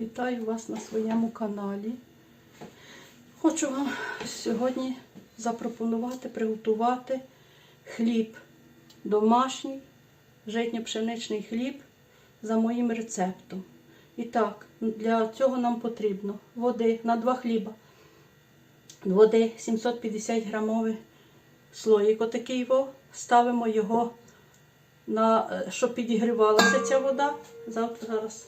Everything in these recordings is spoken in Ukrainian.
Вітаю вас на своєму каналі. Хочу вам сьогодні запропонувати приготувати хліб домашній, житньо-пшеничний хліб за моїм рецептом. І так, для цього нам потрібно води на два хліба. Води 750 грамовий слоїк. Отакий його. Ставимо його на е, щоб підігрівалася ця вода. Зараз.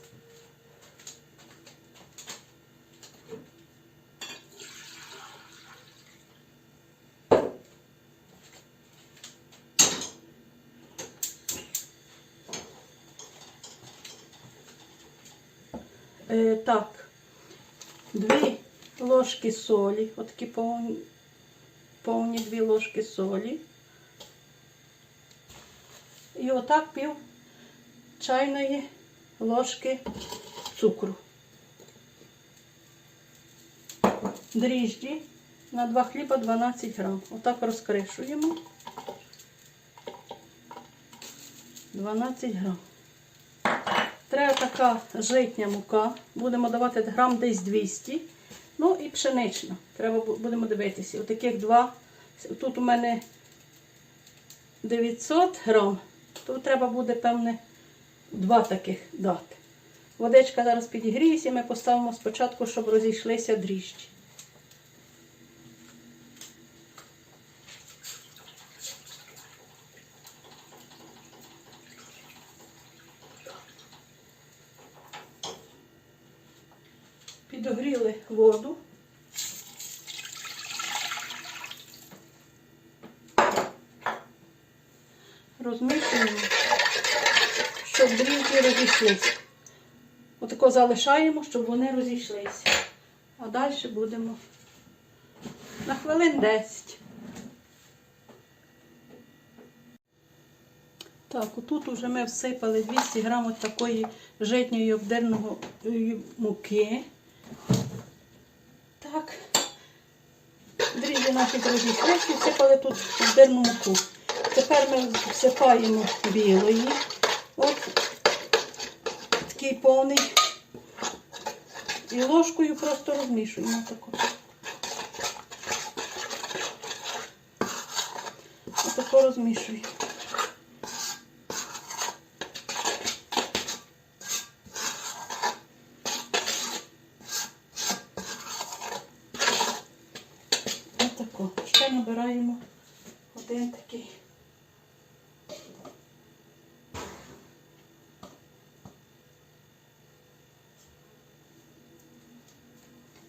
Е, так, дві ложки солі, отакі повні, повні дві ложки солі. І отак пів чайної ложки цукру. Дріжджі на два хліба 12 грам. Отак розкришуємо. 12 грам. Треба така житня мука. Будемо давати грам десь 200. Ну і пшенична. Треба будемо дивитися. Отаких два. Тут у мене 900 грам. То треба буде, певне, два таких дати. Водичка зараз підігріється, і ми поставимо спочатку, щоб розійшлися дріжджі. Підогріли воду. Розмішуємо, щоб дріжджі розійшлися. Отако залишаємо, щоб вони розійшлися. А далі будемо на хвилин 10. Так, отут вже ми всипали 200 грамів такої житньої обдерної муки. Так. Дріжджі наші розійшлися, всипали тут обдерну муку. Тепер ми всипаємо білої. От такий повний. І ложкою просто розмішуємо таку. Отако розмішуємо. Отако. Ще набираємо один такий.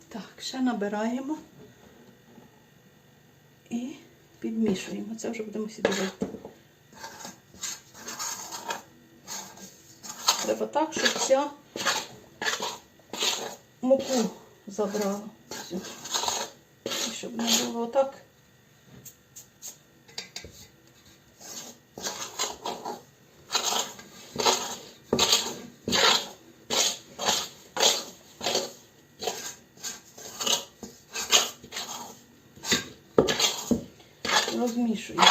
Так, ще набираємо і підмішуємо. Це вже будемо сідувати. Треба так, щоб вся муку забрала. Всю. І щоб не було так. Розмішуємо.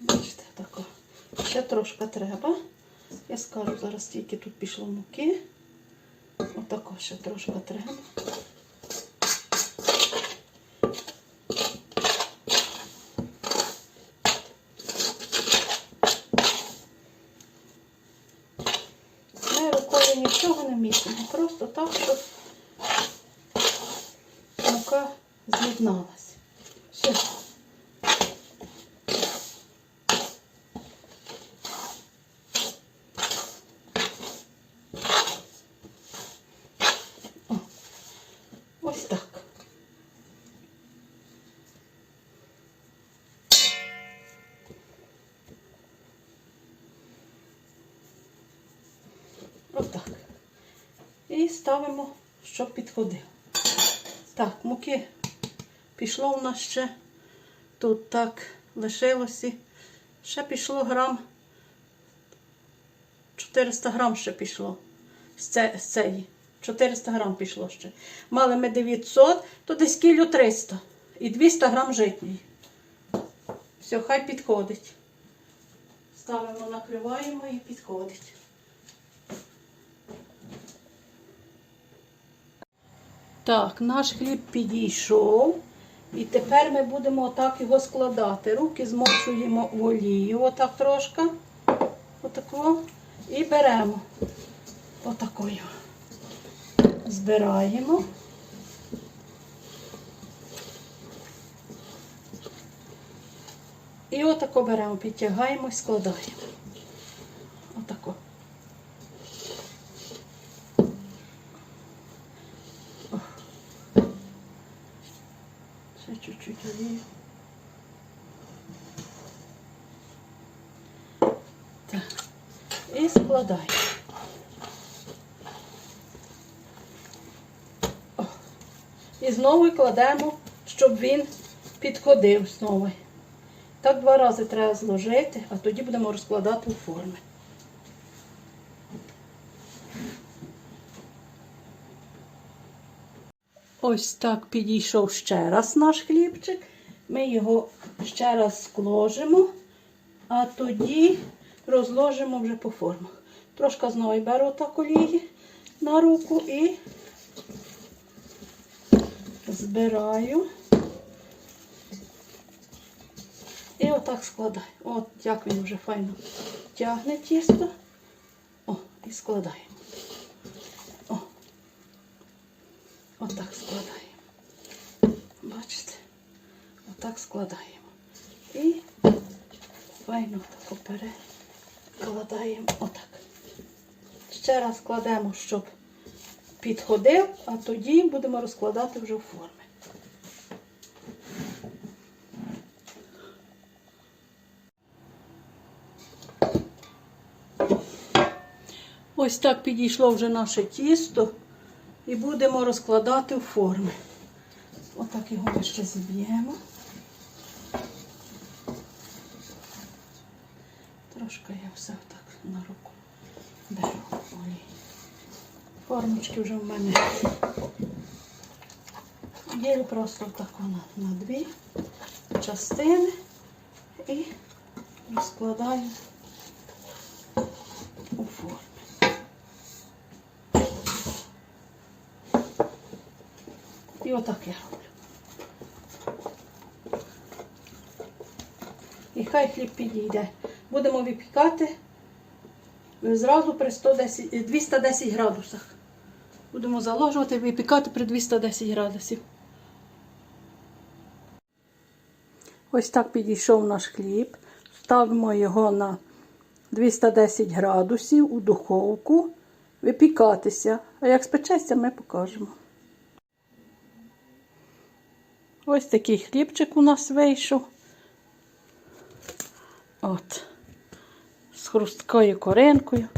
Бачите, тако. Ще трошки треба. Я скажу зараз, тільки тут пішло муки. Отако ще трошки треба. Ми рукою нічого не місимо, просто так, щоб мука з'єдналась. Все. О, Ось так. Отак. І ставимо, щоб підходило. Так, муки пішло у нас ще. Тут так лишилося. Ще пішло грам. 400 грам ще пішло з цієї 400 грам пішло ще. Мали ми 900, то десь кілю 300 і 200 грам житньої. Все, хай підходить. Ставимо, накриваємо і підходить. Так, наш хліб підійшов. І тепер ми будемо отак його складати. Руки змочуємо в олію, отак трошки. Отако. І беремо отакою. Збираємо. І отако беремо, підтягаємо і складаємо. Отако. Ще чуть-чуть олії. Так. І складаємо. О. І знову кладемо, щоб він підходив знову. Так два рази треба зложити, а тоді будемо розкладати у форми. Ось так підійшов ще раз наш хлібчик. Ми його ще раз скложимо, а тоді розложимо вже по формах. Трошки знову беру так олії на руку і збираю. І отак складаю. От як він вже файно тягне тісто. О, і складаємо. О. Отак складаємо. Бачите? Отак складаємо. І файно так оперед отак. Ще раз кладемо, щоб підходив, а тоді будемо розкладати вже в форми. Ось так підійшло вже наше тісто і будемо розкладати в форми. Отак його ми ще зіб'ємо. Трошки я все так на руку беру. Ой. Формочки вже в мене ділю просто так на, на дві частини і розкладаю у формі. І отак я роблю. І хай хліб підійде. Будемо випікати зразу при 110, 210 градусах. Будемо заложувати випікати при 210 градусів. Ось так підійшов наш хліб. Ставимо його на 210 градусів у духовку випікатися. А як спечеться, ми покажемо. Ось такий хлібчик у нас вийшов. От. З хрусткою коринкою.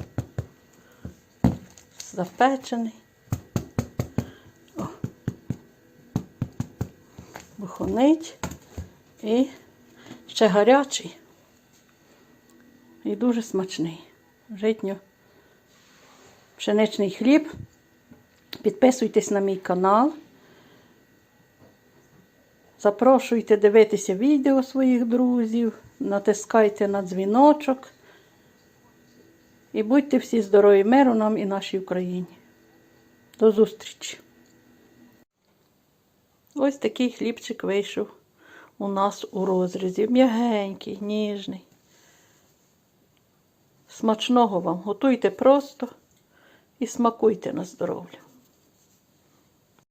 Запечений. О. Бухонить. І ще гарячий. І дуже смачний. Житньо. Пшеничний хліб. Підписуйтесь на мій канал. Запрошуйте дивитися відео своїх друзів, натискайте на дзвіночок. І будьте всі здорові, миру нам і нашій Україні. До зустрічі! Ось такий хлібчик вийшов у нас у розрізі. М'ягенький, ніжний. Смачного вам. Готуйте просто і смакуйте на здоров'я.